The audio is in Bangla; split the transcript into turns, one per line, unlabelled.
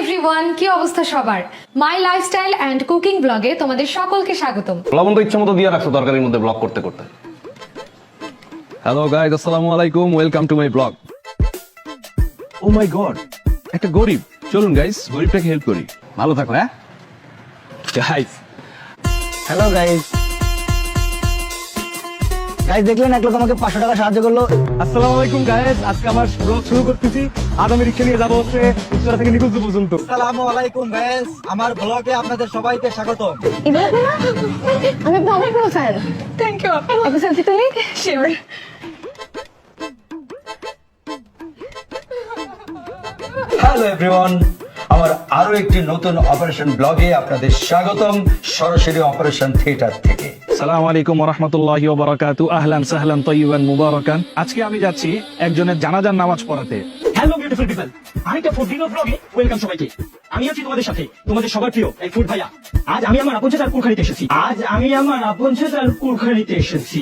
এভরিওয়ান কি অবস্থা সবার? মাই লাইফস্টাইল অ্যান্ড কুকিং ব্লগে তোমাদের সকলকে স্বাগতম।
লবণ তো ইচ্ছা দিয়ে রাখছো তরকারির মধ্যে ব্লক করতে করতে।
হ্যালো গাইজ আসসালামু আলাইকুম welcome to my blog oh my god একটা গরিব। চলুন গাইস গরিবটাকে হেল্প করি।
ভালো থাকো হ্যাঁ?
গাইস
হ্যালো গাইস গাইস দেখলেন একলো তোমাকে পাঁচশো টাকা সাহায্য করল।
আসসালামু আলাইকুম গাইস আজকে আমার ব্লগ শুরু করতেছি। আজ আমি রিক্সা নিয়ে যাব হচ্ছে উত্তরা থেকে নিকুঞ্জ পর্যন্ত।
আসসালামু আলাইকুম গাইস আমার ব্লগে আপনাদের সবাইকে স্বাগত
আমি আপনার অনেক বড় ফ্যান থ্যাংক ইউ আপনি সেলফি তুলি? শিওর
হ্যালো এভরিওয়ান আমার আরও একটি নতুন অপারেশন ব্লগে আপনাদের স্বাগতম সরাসরি অপারেশন থিয়েটার থেকে।
সালাম আলাইকুম রহমতুল্লাহ বারাকাতু আহলান সাহলান তৈবান মুবারকান। আজকে আমি যাচ্ছি একজনের জানাজার নামাজ পড়াতে।
হ্যালো বিউটিফুল পিপল আরেকটা ফুড ডিনার ব্লগে ওয়েলকাম সবাইকে। আমি আছি তোমাদের সাথে, তোমাদের সবার প্রিয় এই ফুড ভাইয়া। আজ আমি আমার আপন চাচার কুলখানিতে এসেছি। আজ আমি আমার আপন চাচার কুলখানিতে এসেছি।